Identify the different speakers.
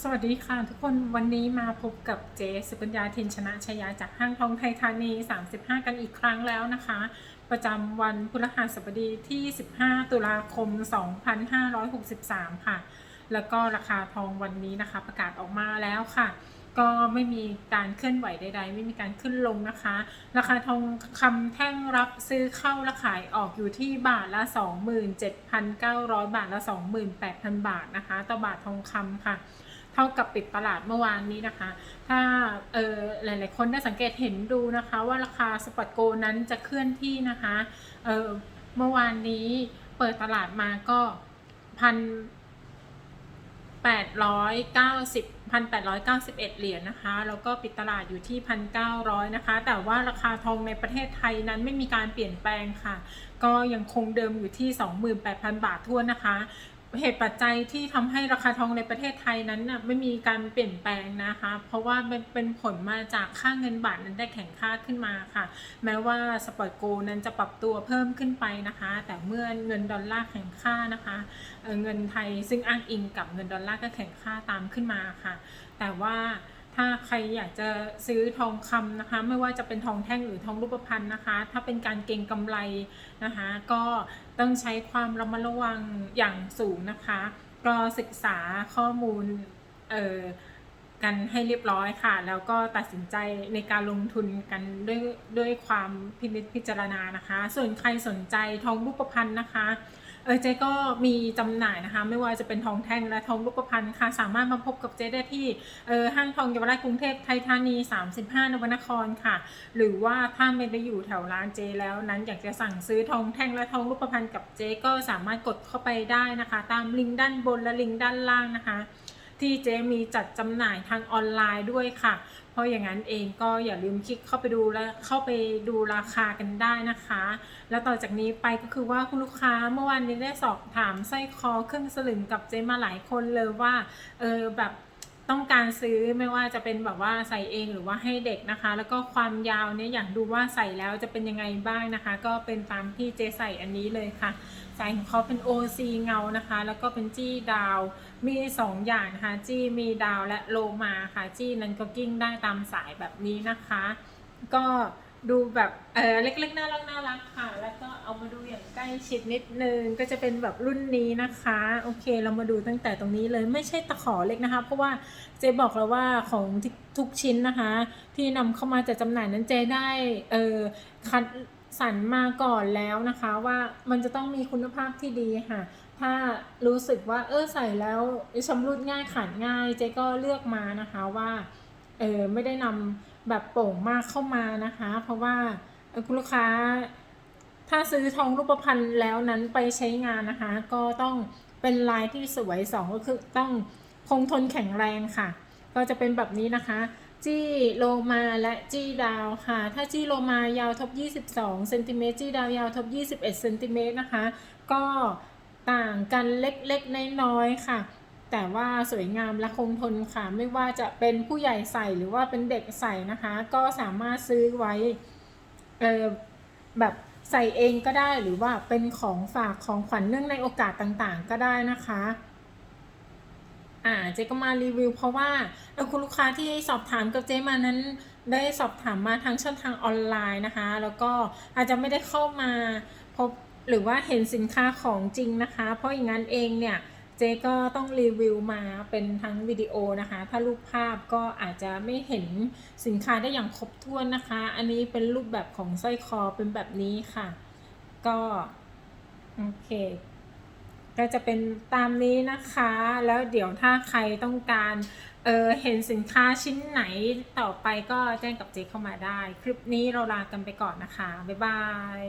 Speaker 1: สวัสดีค่ะทุกคนวันนี้มาพบกับเจสุกัญญาทินชนะชยาจากห้างทองไทยธานี 35 กันอีกครั้งแล้วนะคะ ประจำวันพฤหัสบดีที่ 15 ตุลาคม 2563 ค่ะ แล้วก็ราคาทองวันนี้นะคะ ประกาศออกมาแล้วค่ะ ก็ไม่มีการเคลื่อนไหวใด ๆ ไม่มีการขึ้นลงนะคะ ราคาทองคำแท่งรับซื้อเข้าและขายออกอยู่ที่บาทละ 27,900 บาทละ 28,000 บาทนะคะ ต่อบาททองคำค่ะ เท่ากับปิดตลาดเมื่อวานนี้นะคะ ถ้าเออหลาย ๆ คนได้สังเกตเห็นดูนะคะ ว่าราคาสปอตโกนั้นจะเคลื่อนที่นะคะเออเมื่อวานนี้เปิดตลาดมาก็พันแปดร้อยเก้าสิบพันแปดร้อยเก้าสิบเอ็ดเหรียญนะคะ แล้วก็ปิดตลาดอยู่ที่พันเก้าร้อยนะคะ แต่ว่าราคาทองในประเทศไทยนั้นไม่มีการเปลี่ยนแปลงค่ะ ก็ยังคงเดิมอยู่ที่28,000บาททั่วนะคะ เหตุปัจจัยที่ทำให้ราคาทองในประเทศไทยนั้นน่ะไม่มีการเปลี่ยนแปลงนะคะ เพราะว่าเป็นเป็นผลมาจากค่าเงินบาทนั้นได้แข็งค่าขึ้นมาค่ะ แม้ว่าสปอร์ตโกนั้นจะปรับตัวเพิ่มขึ้นไปนะคะ แต่เมื่อเงินดอลลาร์แข็งค่านะคะเเงินไทยซึ่งอ้างอิงกับเงินดอลลาร์ก็แข็งค่าตามขึ้นมาค่ะ แต่ว่า ถ้าใครอยากจะซื้อทองคำนะคะ ไม่ว่าจะเป็นทองแท่งหรือทองรูปพรรณนะคะ ถ้าเป็นการเก็งกำไรนะคะ ก็ต้องใช้ความระมัดระวังอย่างสูงนะคะ ก็ศึกษาข้อมูลเอ่อกันให้เรียบร้อยค่ะ แล้วก็ตัดสินใจในการลงทุนกันด้วยด้วยความพินิจพิจารณานะคะ ส่วนใครสนใจทองรูปพรรณนะคะ เออเจ๊ก็มีจำหน่ายนะคะ ไม่ว่าจะเป็นทองแท่งและทองรูปพรรณค่ะ สามารถมาพบกับเจ๊ได้ที่เออห้างทองเยาวราชกรุงเทพไทยธานี 35นวนครค่ะ หรือว่าถ้าไม่ได้อยู่แถวร้านเจแล้วนั้นอยากจะสั่งซื้อทองแท่งและทองรูปพรรณกับเจ๊ก็สามารถกดเข้าไปได้นะคะ ตามลิงก์ด้านบนและลิงก์ด้านล่างนะคะ ที่เจมีจัดจำหน่ายทางออนไลน์ด้วยค่ะ เพราะอย่างนั้นเองก็อย่าลืมคลิกเข้าไปดูและเข้าไปดูราคากันได้นะคะ แล้วต่อจากนี้ไปก็คือว่าคุณลูกค้าเมื่อวานนี้ได้สอบถามไส้คอเครื่องสลึงกับเจมาหลายคนเลยว่าเออแบบ ต้องการซื้อไม่ว่าจะเป็นแบบว่าใส่เองหรือว่าให้เด็กนะคะ แล้วก็ความยาวเนี่ยอยากดูว่าใส่แล้วจะเป็นยังไงบ้างนะคะ ก็เป็นตามที่เจใส่อันนี้เลยค่ะสายของเขาเป็น OC เงานะคะ แล้วก็เป็นจี้ดาว มี 2 อย่างนะคะจี้มีดาวและโลมาค่ะจี้นั้นก็กิ้งได้ตามสายแบบนี้นะคะ ก็ ดูแบบเออเล็กๆน่ารักน่ารักค่ะ แล้วก็เอามาดูอย่างใกล้ชิดนิดนึงก็จะเป็นแบบรุ่นนี้นะคะ โอเค เรามาดูตั้งแต่ตรงนี้เลยไม่ใช่ตะขอเล็กนะคะ เพราะว่าเจบอกแล้วว่าของทุกชิ้นนะคะ ที่นำเข้ามาจัดจำหน่ายนั้นเจได้เออคัดสรรมาก่อนแล้วนะคะ ว่ามันจะต้องมีคุณภาพที่ดีค่ะ ถ้ารู้สึกว่าเออใส่แล้วชำรุดง่ายขาดง่าย เจ๊ก็เลือกมานะคะว่าเออไม่ได้นำ แบบโป่งมากเข้ามานะคะ เพราะว่าคุณลูกค้า ถ้าซื้อทองรูปพรรณแล้วนั้นไปใช้งานนะคะ ก็ต้องเป็นลายที่สวยสองก็คือต้องคงทนแข็งแรงค่ะ ก็จะเป็นแบบนี้นะคะ จี้โลมาและจี้ดาวค่ะ ถ้าจี้โลมายาวทบ 22เซนติเมตรจี้ดาวยาวทบ 21เซนติเมตรนะคะ ก็ต่างกันเล็กๆน้อยๆค่ะ แต่ว่าสวยงามและคงทนค่ะ ไม่ว่าจะเป็นผู้ใหญ่ใส่หรือว่าเป็นเด็กใส่นะคะ ก็สามารถซื้อไว้เออแบบใส่เองก็ได้หรือว่าเป็นของฝากของขวัญเนื่องในโอกาสต่างๆ ก็ได้นะคะอ่าเจ๊ก็มารีวิว เพราะว่าคุณลูกค้าที่สอบถามกับเจ๊มานั้น ได้สอบถามมาทางช่องทางออนไลน์นะคะ แล้วก็อาจจะไม่ได้เข้ามาพบหรือว่าเห็นสินค้าของจริงนะคะ เพราะอย่างนั้นเองเนี่ย เจ๊ก็ต้องรีวิวมาเป็นทั้งวิดีโอนะคะ ถ้ารูปภาพก็อาจจะไม่เห็นสินค้าได้อย่างครบถ้วนนะคะ อันนี้เป็นรูปแบบของสร้อยคอเป็นแบบนี้ค่ะ ก็โอเค ก็จะเป็นตามนี้นะคะ แล้วเดี๋ยวถ้าใครต้องการเออเห็นสินค้าชิ้นไหนต่อไปก็แจ้งกับเจ๊เข้ามาได้ คลิปนี้เราลากันไปก่อนนะคะ บ๊ายบาย